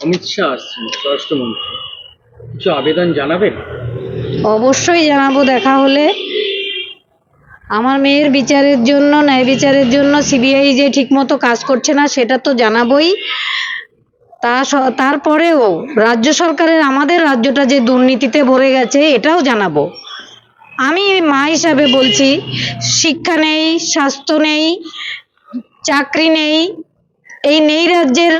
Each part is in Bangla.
অমিত শাহ আসছেন, স্বরাষ্ট্রমন্ত্রী। কিছু আবেদন জানাবেন? অবশ্যই জানাব দেখা হলে। আমার মেয়ের বিচারের জন্য, ন্যায় বিচারের জন্য সিবিআই যে ঠিকমতো কাজ করছে না, সেটা তো জানাবই। তা তারপরেও রাজ্য সরকারের, আমাদের রাজ্যটা যে দুর্নীতিতে ভরে গেছে, এটাও জানাব। আমি মা হিসাবে বলছি, শিক্ষা নেই, স্বাস্থ্য নেই, চাকরি নেই, এই নেই রাজ্যের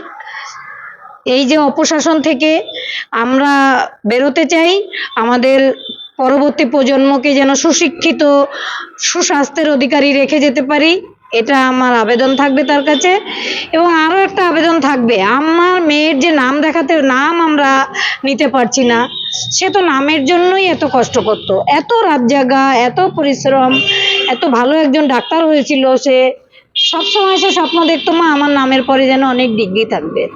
এই যে অপশাসন থেকে আমরা বেরোতে চাই, আমাদের পরবর্তী প্রজন্মকে যেন সুশিক্ষিত, সুস্বাস্থ্যের অধিকারী রেখে যেতে পারি, এটা আমার আবেদন থাকবে তার কাছে। এবং আরও একটা আবেদন থাকবে, আমার মেয়ের যে নাম দেখাতে, নাম আমরা নিতে পারছি না, সে তো নামের জন্যই এত কষ্ট করতো। এত রাত জাগা, এত পরিশ্রম, এত ভালো একজন ডাক্তার হয়েছিল সে সবসময় সে স্বপ্ন দেখতো, মা, আমার নামের পরে যেন অনেক ডিগ্রি থাকবে।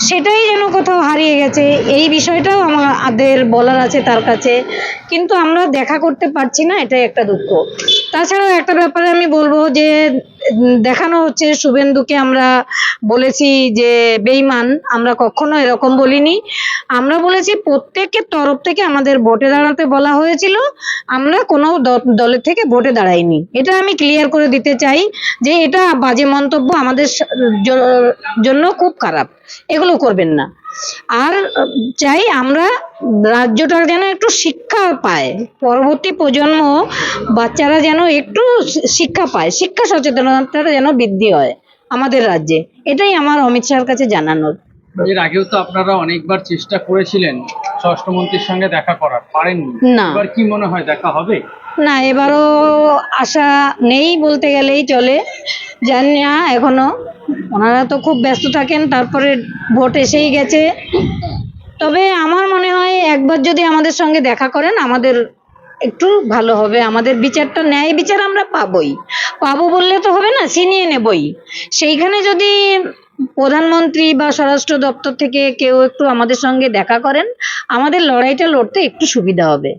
সেটাই যেন কোথাও হারিয়ে গেছে, এই বিষয়টাও আমাদের বলার আছে তার কাছে। কিন্তু আমরা দেখা করতে পারছি না, এটাই একটা দুঃখ। তাছাড়াও একটা ব্যাপারে আমি বলব যে দেখানো হচ্ছে, শুভেন্দুকে আমরা বলেছি যে, বেইমান, আমরা কখনো এরকম বলিনি। আমরা বলেছি প্রত্যেকের তরফ থেকে আমাদের ভোটে দাঁড়াতে বলা হয়েছিল, আমরা কোনো দলের থেকে ভোটে দাঁড়াইনি। এটা আমি ক্লিয়ার করে দিতে চাই যে, এটা বাজে মন্তব্য আমাদের জন্য খুব খারাপ। এগুলো করবেন না। আর চাই আমরা রাজ্যটা যেন একটু শিক্ষা পায়। পরবর্তী প্রজন্ম বাচ্চারা যেন একটু শিক্ষা পায়। শিক্ষা সচেতনতাটা যেন বৃদ্ধি হয় আমাদের রাজ্যে। এটাই আমার অমিত শাহর কাছে জানানোর। এর আগেও তো আপনারা অনেকবার চেষ্টা করেছিলেন স্বরাষ্ট্রমন্ত্রীর সঙ্গে দেখা করার পারেননি। না। এবার কি মনে হয় দেখা হবে? না এবারও আশা নেই বলতে গেলেই চলে। জানি না এখনও। ওনারা তো খুব ব্যস্ত থাকেন তারপরে ভোট এসেই গেছে। তবে আমার মনে হয় একবার যদি আমাদের সঙ্গে দেখা করেন আমাদের একটু ভালো হবে। আমাদের বিচারটা ন্যায় বিচার আমরা পাবোই। পাবো বললে তো হবে না ছিনিয়ে নেবই। সেইখানে যদি প্রধানমন্ত্রী বা স্বরাষ্ট্র দপ্তর থেকে কেউ একটু আমাদের সঙ্গে দেখা করেন। আমাদের লড়াইটা লড়তে একটু সুবিধা হবে।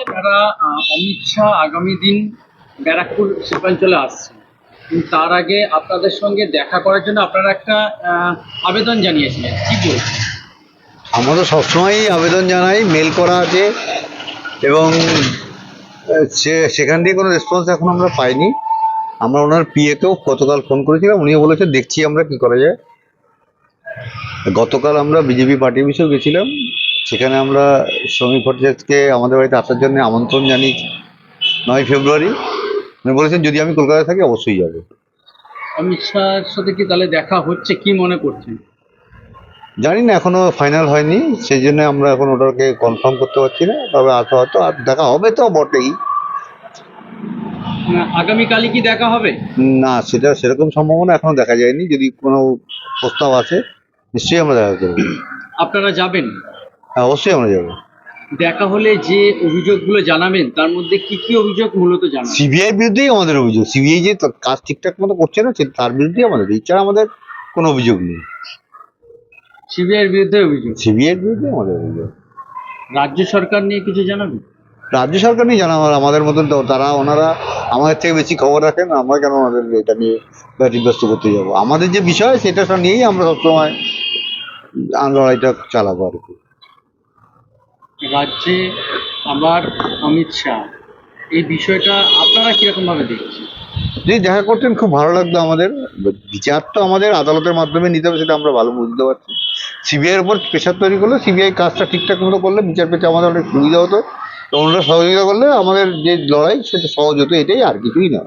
আপনারা অমিত শাহ আগামী দিন ব্যারাকপুর শিল্পাঞ্চলে আসছেন। তার আগে আপনাদের সঙ্গে দেখা করার জন্য আপনারা একটা আবেদন জানিয়েছিলেন। কি বলছেন? আমরা তো সবসময়ই আবেদন জানাই মেল করা আছে এবং সে সেখান থেকে কোনো রেসপন্স এখন আমরা পাইনি। আমরা ওনার পিএকেও গতকাল ফোন করেছিলাম উনিও বলেছে দেখছি আমরা কি করা যায়। গতকাল আমরা বিজেপি পার্টি অফিসেও গেছিলাম সেখানে আমরা শ্রমিক ভট্টাচার্যকে আমাদের বাড়িতে আসার জন্য আমন্ত্রণ জানিয়েছি নয় ফেব্রুয়ারি উনি বলেছেন যদি আমি কলকাতায় থাকি অবশ্যই যাব। অমিত শাহের সাথে কি তাহলে দেখা হচ্ছে কি মনে করছেন? জানি না এখনও ফাইনাল হয়নি সেই জন্য আমরা এখন ওটাকে কনফার্ম করতে পারছি না তবে আসা হয়তো আর দেখা হবে তো বটেই। আগামীকালই কি দেখা হবে? না সেটা সেরকম সম্ভাবনা এখনও দেখা যায়নি। যদি কোনো প্রস্তাব আসে নিশ্চয়ই আমরা দেখা করব। আপনারা যাবেন? হ্যাঁ অবশ্যই আমরা যাব। দেখা হলে যে অভিযোগগুলো জানাবেন তার মধ্যে কি কি অভিযোগ মূলত জানাবেন? সিবিআই বিরুদ্ধেই আমাদের অভিযোগ। সিবিআই যে কাজ ঠিকঠাক মতো করছে না তার বিরুদ্ধেই আমাদের এছাড়া আমাদের কোনো অভিযোগ নেই। সিবিআইয়ের বিরুদ্ধে অভিযোগ? সিবিআই বিরুদ্ধে আমাদের অভিযোগ। রাজ্য সরকার নিয়ে কিছু জানাবেন? রাজ্য সরকার নিয়ে জানা আমার আমাদের মতন তো তারা ওনারা আমাদের থেকে বেশি খবর রাখেন আমরা কেন আমাদের এটা নিয়ে ব্যতিব্যস্ত করতে যাব? আমাদের যে বিষয় সেটা সব নিয়েই আমরা সবসময় লড়াইটা চালাবো আর কি। রাজ্যে আবার অমিত শাহ এই বিষয়টা আপনারা কীরকম ভাবে দেখছেন? যদি দেখা করতেন খুব ভালো লাগতো আমাদের। বিচার তো আমাদের আদালতের মাধ্যমে নিতে হবে সেটা আমরা ভালো বুঝতে পারছি। সিবিআইয়ের উপর প্রেশার তৈরি করলে সিবিআই কাজটা ঠিকঠাক মতো করলে বিচার পেতে আমাদের অনেক সুবিধা হতো। তো সহযোগিতা করলে আমাদের যে লড়াই সেটা সহজ হতো এটাই আর কিছুই না?